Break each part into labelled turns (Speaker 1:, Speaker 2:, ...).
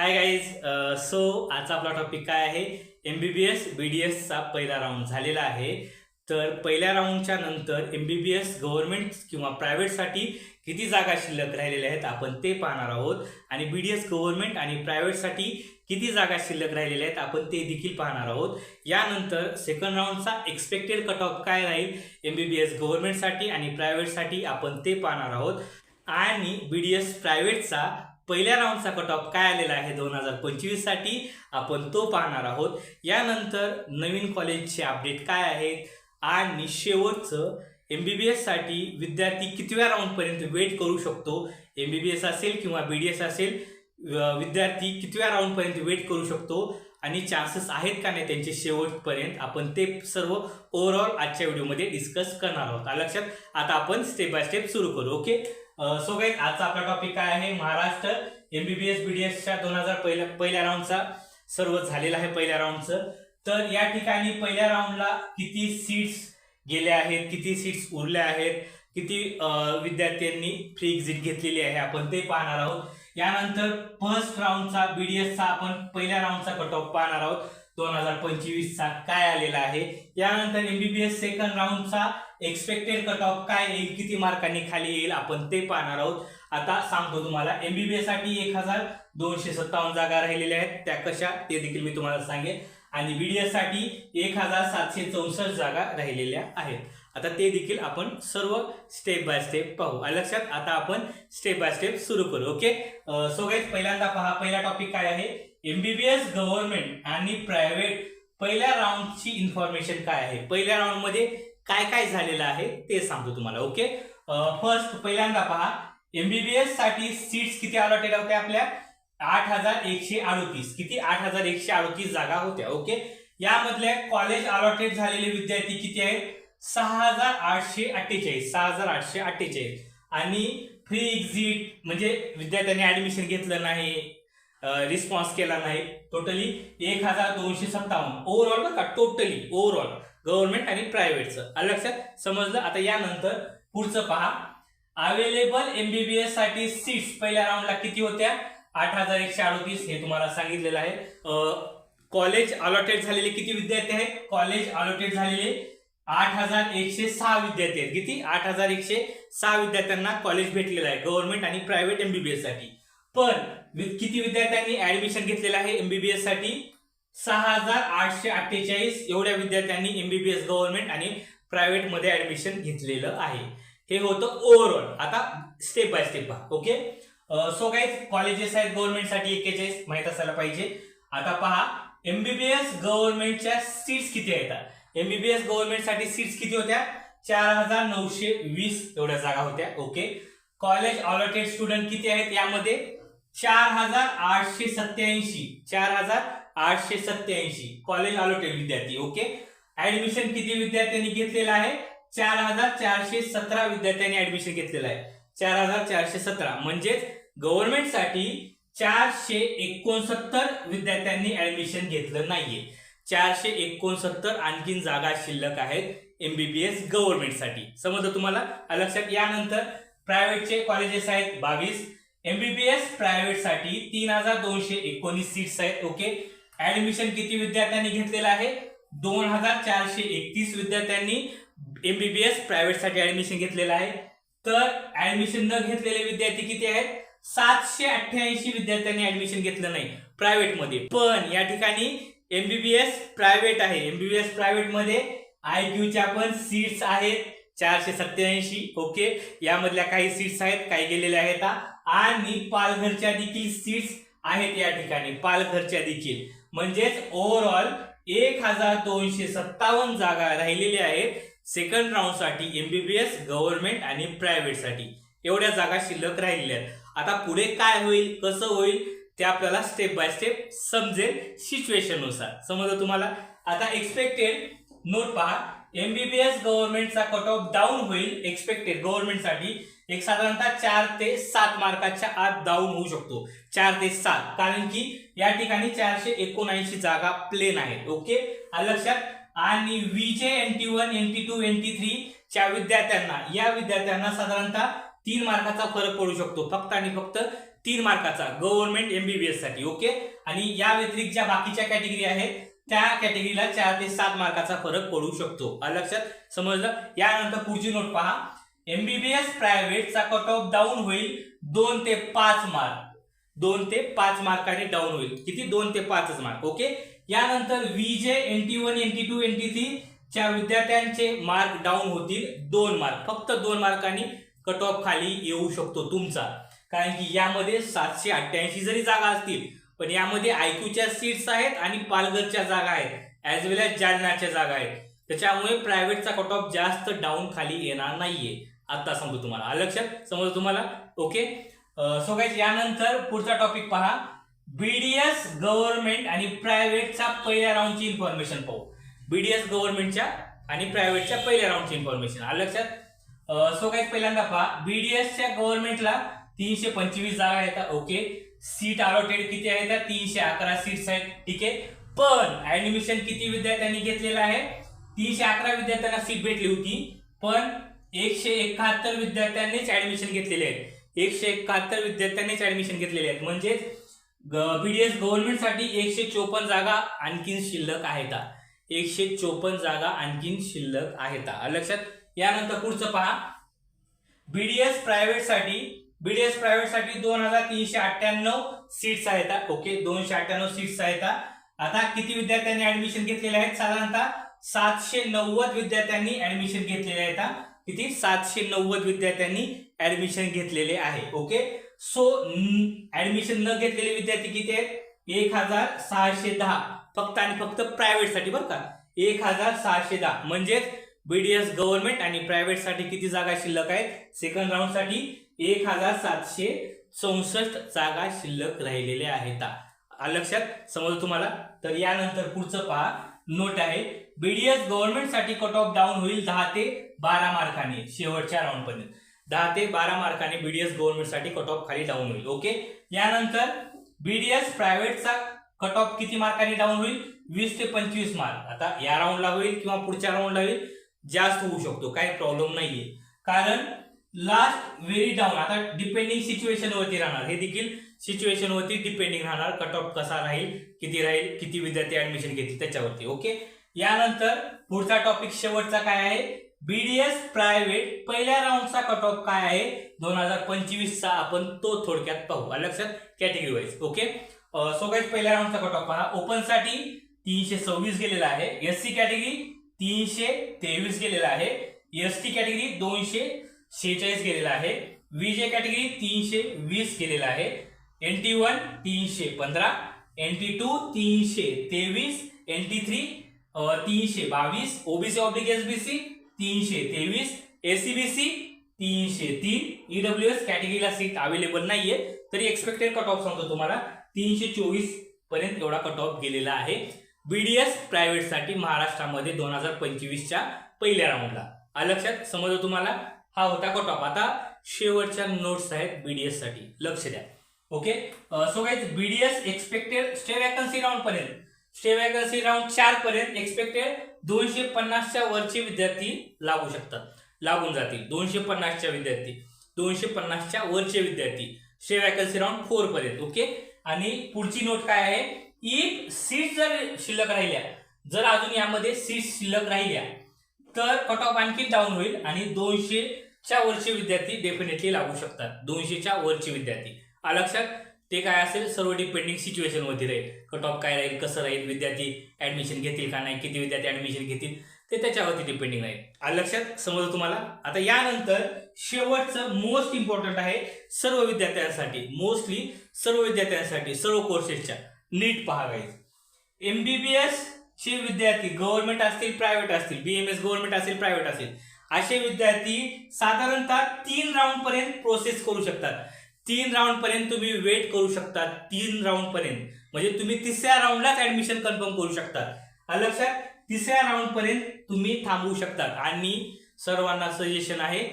Speaker 1: Hi guys so आजचा आपला topic काय आहे? M B B S B D एसचा पहिला राऊंड झालेला आहे. तर पहिल्या राऊंडच्या नंतर M B B S government किंवा प्रायव्हेटसाठी किती जागा शिल्लक राहिलेल्या आहेत आपण ते पाहणार आहोत. आणि बी डी एस गव्हर्नमेंट आणि प्रायव्हेटसाठी किती जागा शिल्लक राहिलेल्या आहेत आपण ते देखील पाहणार आहोत. यानंतर सेकंड राऊंडचा एक्सपेक्टेड कट ऑफ काय राहील? एम बी बी एस गव्हर्नमेंटसाठी आणि प्रायव्हेटसाठी आपण ते पाहणार आहोत. आणि बी डी एस प्रायव्हेटचा पहिल्या राऊंडचा कट ऑफ काय आलेला आहे दोन हजार पंचवीससाठी आपण तो पाहणार आहोत. यानंतर नवीन कॉलेजचे अपडेट काय आहेत? आणि शेवटचं एम बी बी एससाठी विद्यार्थी कितव्या राऊंडपर्यंत वेट करू शकतो? एम बी बी एस असेल किंवा बी डी एस असेल विद्यार्थी कितव्या राऊंडपर्यंत वेट करू शकतो? आणि चान्सेस आहेत का नाही त्यांचे शेवटपर्यंत आपण ते सर्व ओव्हरऑल आजच्या व्हिडिओमध्ये डिस्कस करणार आहोत. लक्षात? आता आपण स्टेप बाय स्टेप सुरू करू ओके सो गाईज आजचा आपला टॉपिक काय आहे? महाराष्ट्र एमबीबीएस बीडीएसच्या दोन हजार पहिल्या पहिल्या राऊंडचा सर्व झालेला आहे पहिल्या राऊंडचं तर या ठिकाणी पहिल्या राऊंडला किती सीट्स गेल्या आहेत किती सीट्स उरल्या आहेत किती विद्यार्थ्यांनी फ्री एक्झिट घेतलेली आहे आपण ते पाहणार आहोत. यानंतर फर्स्ट राऊंडचा बीडीएसचा आपण पहिल्या राऊंडचा कट ऑफ पाहणार आहोत. दोन हजार पंचवीसचा काय आलेला आहे. यानंतर एमबीबीएस सेकंड राऊंडचा एक्सपेक्टेड कट ऑफ काय येईल किती मार्कांनी खाली येईल आपण ते पाहणार आहोत. आता सांगतो तुम्हाला एमबीबीएससाठी एक हजार दोनशे सत्तावन्न जागा राहिलेल्या आहेत. त्या कशा ते देखील मी तुम्हाला सांगेन. आणि बीडीएससाठी एक हजार सातशे चौसष्ट जागा राहिलेल्या आहेत. आता ते देखील आपण सर्व स्टेप बाय स्टेप पाहू. लक्षात आता आपण स्टेप बाय स्टेप सुरू करू ओके? सो गाईज पहिल्यांदा पहा पहिला टॉपिक काय आहे? एमबीबीएस गव्हर्नमेंट आणि प्रायव्हेट पहिल्या राऊंडची इन्फॉर्मेशन काय आहे? पहिल्या राऊंडमध्ये काय काय झालेलं आहे ते सांगतो तुम्हाला ओके? फर्स्ट पहिल्यांदा पहा एमबीबीएससाठी सीट्स किती अलॉटेड होत्या आपल्या? आठ हजार एकशे अडोतीस. किती? आठ हजार एकशे अडोतीस जागा होत्या ओके? यामधल्या कॉलेज अलॉटेड झालेले विद्यार्थी किती आहेत? सहा हजार आठशे अठ्ठेचाळीस. सहा हजार आठशे अठ्ठेचाळीस. आणि फ्री एक्झिट म्हणजे विद्यार्थ्यांनी ऍडमिशन घेतलं नाही रिस्पॉन्स केला नाही टोटली एक हजार दोनशे सत्तावन्न. ओव्हरऑल बघा टोटली ओव्हरऑल गव्हर्नमेंट आणि प्रायव्हेटचं. आलं लक्षात समजलं आता यानंतर पुढचं पहा. अवेलेबल एमबीबीएससाठी सीट्स पहिल्या राऊंडला किती होत्या? आठ हजार एकशे अडोतीस हे तुम्हाला सांगितलेलं आहे. कॉलेज अलॉटेड झालेले किती विद्यार्थी आहेत? कॉलेज अलॉटेड झालेले आठ हजार एकशे सहा विद्यार्थी आहेत. किती? आठ हजार एकशे सहा विद्यार्थ्यांना कॉलेज भेटलेलं आहे गव्हर्नमेंट आणि प्रायव्हेट एमबीबीएससाठी. पण किती विद्यार्थ्यांनी ऍडमिशन घेतलेलं आहे एमबीबीएससाठी? सहा हजार आठशे अठ्ठेचाळीस एवढ्या विद्यार्थ्यांनी एमबीबीएस गव्हर्नमेंट आणि प्रायव्हेटमध्ये ऍडमिशन घेतलेलं आहे. हे होतं ओव्हरऑल आता स्टेप बाय स्टेप पहा ओके सो काही कॉलेजेस आहेत गव्हर्नमेंटसाठी एक्केचाळीस माहीत असायला पाहिजे. आता पहा एमबीबीएस गव्हर्नमेंटच्या सीट्स किती आहेत? एमबीबीएस गव्हर्नमेंटसाठी सीट्स किती होत्या? चार हजार नऊशे वीस एवढ्या जागा होत्या ओके कॉलेज अलॉटेड स्टुडंट किती आहेत यामध्ये? चार हजार आठशे सत्याऐंशी चार हजार आठशे सत्याऐंशी कॉलेज अलॉटेड विद्यार्थी ओके? ऍडमिशन किती विद्यार्थ्यांनी घेतलेलं आहे? चार हजार चारशे सतरा विद्यार्थ्यांनी ऍडमिशन घेतलेलं आहे. चार हजार चारशे सतरा. म्हणजेच गव्हर्नमेंटसाठी चारशे एकोणसत्तर विद्यार्थ्यांनी ऍडमिशन घेतलं नाहीये. चारशे एकोणसत्तर आणखीन जागा शिल्लक आहेत एमबीबीएस गव्हर्नमेंटसाठी समजलं तुम्हाला? लक्षात यानंतर प्रायव्हेटचे कॉलेजेस आहेत बावीस. एमबीबीएस प्रायव्हेटसाठी तीन हजार दोनशे एकोणीस सीट्स आहेत ओके? ऍडमिशन किती विद्यार्थ्यांनी घेतलेलं आहे? दोन हजार चारशे एकतीस विद्यार्थ्यांनी एमबीबीएस प्रायव्हेटसाठी ऍडमिशन घेतलेलं आहे. तर ऍडमिशन न घेतलेले विद्यार्थी किती आहेत? सातशे अठ्ठ्याऐंशी विद्यार्थ्यांनी ऍडमिशन घेतलं नाही प्रायव्हेटमध्ये. पण या ठिकाणी एमबीबीएस प्रायव्हेट आहे. एमबीबीएस प्रायव्हेटमध्ये आय क्यूच्या पण सीट्स आहेत चारशे सत्याऐंशी ओके? यामधल्या काही सीट्स आहेत काही गेलेल्या आहेत आणि पालघरच्या देखील सीट्स आहेत या ठिकाणी पालघरच्या देखील. म्हणजेच ओव्हरऑल एक हजार दोनशे सत्तावन्न जागा राहिलेल्या आहेत सेकंड राऊंडसाठी एमबीबीएस गव्हर्नमेंट आणि प्रायव्हेटसाठी एवढ्या जागा शिल्लक राहिलेल्या आहेत. आता पुढे काय होईल कसं होईल ते आपल्याला स्टेप बाय स्टेप समजेल सिच्युएशननुसार समजलं तुम्हाला? आता एक्सपेक्टेड नोट पहा एमबीबीएस गव्हर्नमेंटचा कट ऑफ डाऊन होईल एक्सपेक्टेड गव्हर्नमेंटसाठी एक साधारणतः चार ते सात मार्काच्या आत डाऊन होऊ शकतो. चार ते सात. कारण की या ठिकाणी चारशे एकोणऐंशी जागा प्लेन आहेत. ओके लक्षात? आणि VJ N T one N T two N T three च्या विद्यार्थ्यांना या विद्यार्थ्यांना साधारणतः तीन मार्काचा फरक पडू शकतो. फक्त आणि फक्त तीन मार्काचा. गव्हर्नमेंट एमबीबीएससाठी. ओके आणि या व्यतिरिक्त ज्या बाकीच्या कॅटेगरी आहेत त्या कॅटेगरीला चार ते सात मार्काचा फरक पडू शकतो. लक्षात समजलं? यानंतर पुढची नोट पहा. एमबीबीएस प्रायव्हेटचा कट ऑफ डाऊन होईल दोन ते पाच मार्क दोन ते पाच मार्काने डाऊन होईल. किती? दोन ते पाचच मार्क ओके यानंतर VJ N T one N T two N T three च्या विद्यार्थ्यांचे मार्क डाऊन होतील दोन मार्क फक्त दोन मार्कांनी कट ऑफ खाली येऊ शकतो तुमचा. कारण की यामध्ये सातशे अठ्ठ्याऐंशी जरी जागा असतील पण यामध्ये आयक्यूच्या सीट्स आहेत आणि पालघरच्या जागा आहेत ॲज वेल एज जालनाच्या जागा आहेत. त्याच्यामुळे प्रायव्हेटचा कट ऑफ जास्त डाऊन खाली येणार नाहीये. आता समजू तुम्हाला. आलं लक्षात? समजलं तुम्हाला? ओके सो गाईज यानंतर पुढचा टॉपिक पहा. बीडीएस गव्हर्नमेंट आणि प्रायव्हेटच्या पहिल्या राऊंडची इन्फॉर्मेशन पाहू. बीडीएस गव्हर्नमेंटच्या आणि प्रायव्हेटच्या पहिल्या राऊंडची इन्फॉर्मेशन आलं लक्षात? सो गाईज पहिल्यांदा पहा. बीडीएसच्या गव्हर्नमेंटला तीनशे पंचवीस जागा येतात ओके सीट अलॉटेड किती आहेत तर तीनशे अकरा सीट्स आहेत. ठीक आहे? पण ऍडमिशन किती विद्यार्थ्यांनी घेतलेलं आहे? तीनशे अकरा विद्यार्थ्यांना सीट भेटली होती. पण एकशे एकाहत्तर विद्यार्थ्यांनीच ऍडमिशन घेतलेले आहेत. एकशे एकाहत्तर विद्यार्थ्यांनीच ऍडमिशन घेतलेले आहेत. म्हणजेच बीडीएस गव्हर्नमेंटसाठी एकशे चोपन्न जागा आणखीन शिल्लक आहेत. एकशे चोपन्न जागा आणखीन शिल्लक आहेत. लक्षात? यानंतर पुढचं पहा. बीडीएस प्रायव्हेटसाठी बीडीएस प्रायव्हेटसाठी दोन हजार तीनशे अठ्ठ्याण्णव सीट्स आहेत ओके दोनशे अठ्ठ्याण्णव सीट्स आहेत आता किती विद्यार्थ्यांनी ऍडमिशन घेतलेले आहेत? साधारणतः सातशे नव्वद विद्यार्थ्यांनी ऍडमिशन घेतलेले आहेत किती? सातशे नव्वद विद्यार्थ्यांनी ऍडमिशन घेतलेले आहे ओके सो ऍडमिशन न घेतलेले विद्यार्थी किती आहेत? एक हजार सहाशे दहा. फक्त आणि फक्त प्रायव्हेटसाठी बरं का? एक हजार सहाशे दहा. म्हणजेच बीडीएस गव्हर्नमेंट आणि प्रायव्हेटसाठी किती जागा शिल्लक आहेत? सेकंड राऊंडसाठी एक हजार सातशे चौसष्ट जागा शिल्लक राहिलेल्या आहेत. लक्षात? समज तुम्हाला? तर यानंतर पुढचं पहा. नोट आहे बीडीएस गव्हर्नमेंटसाठी कट ऑफ डाऊन होईल दहा ते बारा मार्काने शेवटच्या राऊंडपर्यंत दहा ते बारा मार्काने बीडीएस गव्हर्नमेंटसाठी कट ऑफ खाली डाऊन होईल ओके यानंतर बीडीएस प्रायव्हेटचा कट ऑफ किती मार्काने डाऊन होईल? वीस ते पंचवीस मार्क. आता या राऊंडला होईल किंवा पुढच्या राऊंडला होईल? जास्त होऊ शकतो काही प्रॉब्लेम नाहीये. कारण लास्ट व्हेरी डाऊन आता डिपेंडिंग सिच्युएशन वरती राहणार. हे देखील सिच्युएशन वरती डिपेंडिंग राहणार. कट ऑफ कसा राहील किती राहील किती विद्यार्थी ऍडमिशन घेतील त्याच्यावरती ओके यानंतर पुढचा टॉपिक शेवटचा काय आहे? बीडीएस प्रायव्हेट पहिल्या राऊंडचा कट ऑफ काय आहे? दोन हजार पंचवीसचा आपण तो थोडक्यात पाहू. लक्षात? Category wise okay so guys पहिल्या राऊंडचा कट ऑफ पहा. ओपनसाठी तीनशे सव्वीस गेलेला आहे. एस सी कॅटेगरी तीनशे तेवीस गेलेला आहे. एस टी कॅटेगरी दोनशे शेहेचाळीस गेलेला आहे. विजे कॅटेगरी तीनशे वीस केलेला आहे. एन टी वन तीनशे पंधरा एन टी टू तीनशे तेवीस एन टी थ्री तीनशे बावीस ओबीसी ऑब्लिक एसबीसी तीनशे तेवीस एसीबीसी तीनशे तीन. ईडब्ल्यू एस कॅटेगरीला सीट अवेलेबल नाहीये. तरी एक्सपेक्टेड कट ऑफ सांगतो तुम्हाला. तीनशे चोवीसपर्यंत एवढा कट ऑफ गेलेला आहे. बीडीएस प्रायव्हेटसाठी महाराष्ट्रामध्ये दोन हजार पंचवीसच्या पहिल्या राऊंडला लक्षात? समजलं तुम्हाला? हा होता कट ऑफ आता शेवटच्या नोट्स आहेत बीडीएससाठी. लक्ष द्या. Okay so guys BDS expected stay vacancy round पर्यंत. स्टे वॅकन्सी राऊंड चार पर्यंत एक्सपेक्टेड दोनशे पन्नासच्या वरचे विद्यार्थी लागू शकतात. लागून जातील. दोनशे पन्नासच्या विद्यार्थी. दोनशे पन्नासच्या वरचे विद्यार्थी. स्टे वॅकन्सी राऊंड फोर पर्यंत. ओके आणि पुढची नोट काय आहे? इफ सीट जर शिल्लक राहिल्या जर अजून यामध्ये सीट शिल्लक राहिल्या तर कट ऑफ आणखी डाऊन होईल आणि दोनशे च्या वरचे विद्यार्थी डेफिनेटली लागू शकतात. दोनशेच्या वरचे विद्यार्थी. आलं लक्षात? ते काय असेल? सर्व डिपेंडिंग सिच्युएशनवरती राहील. कट ऑफ काय राहील? कसं राहील? विद्यार्थी ऍडमिशन घेतील का नाही? किती विद्यार्थी ऍडमिशन घेतील? ते त्याच्यावरती डिपेंडिंग राहील. आलं लक्षात? समजलं तुम्हाला? आता यानंतर शेवटचं मोस्ट इम्पॉर्टंट आहे सर्व विद्यार्थ्यांसाठी. मोस्टली सर्व विद्यार्थ्यांसाठी सर्व कोर्सेसच्या नीट पहावायचं एमबीबीएस चे विद्यार्थी गव्हर्नमेंट असतील प्रायव्हेट असतील. बीएमएस गव्हर्नमेंट असेल प्रायव्हेट असेल. असे विद्यार्थी साधारणतः तीन राऊंड पर्यंत प्रोसेस करू शकतात. तीन राऊंड पर्यंत तुम्ही वेट करू शकता. तीन राऊंड पर्यंत. म्हणजे तुम्ही तिसऱ्या राऊंडलाच ऍडमिशन कन्फर्म करू शकता. लक्षात? तिसऱ्या राऊंड पर्यंत तुम्ही थांबवू शकतात आणि सर्वांना सजेशन आहे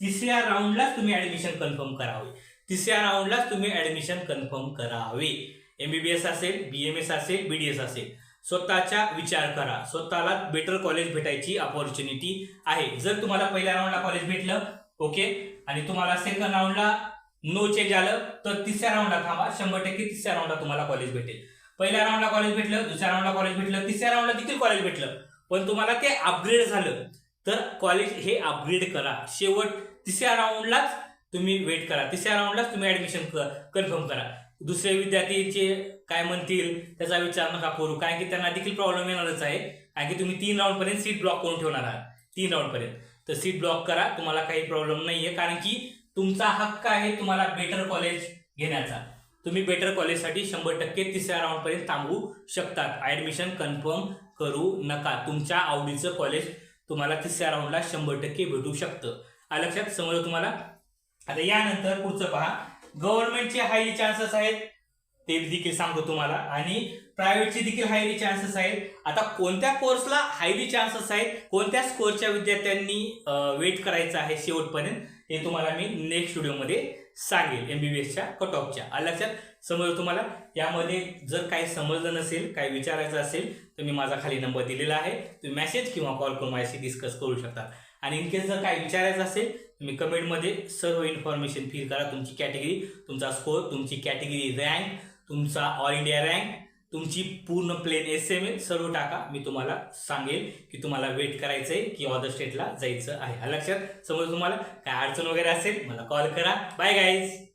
Speaker 1: तिसऱ्या राऊंडलाच तुम्ही ऍडमिशन कन्फर्म करावे. तिसऱ्या राऊंडलाच तुम्ही ऍडमिशन कन्फर्म करावे. एमबीबीएस असेल बीएमएस असेल बीडीएस असेल. स्वतःचा विचार करा. स्वतःला बेटर कॉलेज भेटायची अपॉर्च्युनिटी आहे. जर तुम्हाला पहिल्या राऊंडला कॉलेज भेटलं ओके आणि तुम्हाला सेकंड राऊंडला नो चेंज आलं तर तिसऱ्या राऊंडला थांबा. शंभर टक्के तिसऱ्या राऊंडला तुम्हाला कॉलेज भेटेल. पहिल्या राऊंडला कॉलेज भेटलं दुसऱ्या राऊंडला कॉलेज भेटलं तिसऱ्या राऊंडला देखील कॉलेज भेटलं. पण तुम्हाला ते अपग्रेड झालं तर कॉलेज हे अपग्रेड करा. शेवट तिसऱ्या राऊंडलाच तुम्ही वेट करा. तिसऱ्या राऊंडलाच तुम्ही ऍडमिशन कन्फर्म करा. दुसरे विद्यार्थीचे काय म्हणतील त्याचा विचार नका करू. कारण की त्यांना देखील प्रॉब्लेम येणारच आहे. कारण की तुम्ही तीन राऊंडपर्यंत सीट ब्लॉक करून ठेवणार आहात. तीन राऊंडपर्यंत तर सीट ब्लॉक करा. तुम्हाला काही प्रॉब्लेम नाहीये. कारण की तुमचा हक्क आहे तुम्हाला बेटर कॉलेज घेण्याचा. तुम्ही बेटर कॉलेजसाठी शंभर टक्के तिसऱ्या राऊंड पर्यंत थांबू शकतात. ऍडमिशन कन्फर्म करू नका. तुमच्या आवडीचं कॉलेज तुम्हाला तिसऱ्या राऊंडला शंभर टक्के भेटू शकतं. आ लक्षात? समजलं तुम्हाला? आता यानंतर पुढचं पहा. गव्हर्नमेंटचे हायली चान्सेस आहेत. ते देखील सांगतो तुम्हाला. आणि प्रायव्हेटचे देखील हायली चान्सेस आहेत. आता कोणत्या कोर्सला हायली चान्सेस आहेत? कोणत्या स्कोअरच्या विद्यार्थ्यांनी वेट करायचं आहे शेवटपर्यंत? हे तुम्हाला मी नेक्स्ट व्हिडिओमध्ये सांगेल एमबीबीएसच्या कट ऑफच्या लक्षात? समजलं तुम्हाला? यामध्ये जर काही समजलं नसेल काही विचारायचं असेल तर मी माझा खाली नंबर दिलेला आहे. तुम्ही मेसेज किंवा कॉल करून माझ्याशी डिस्कस करू शकता. आणि इनकेस जर काही विचारायचं असेल तुम्ही कमेंटमध्ये सर्व इन्फॉर्मेशन फिल करा. तुमची कॅटेगरी तुमचा स्कोर तुमची कॅटेगरी रँक तुमचा ऑल इंडिया रँक तुमची पूर्ण प्लेन एस एम एल सर्व टाका. मी तुम्हाला सांगेल की तुम्हाला वेट करायचं आहे की ऑदर स्टेटला जायचं आहे. हा लक्षात? समज तुम्हाला काय अडचण वगैरे असेल मला कॉल करा. Bye guys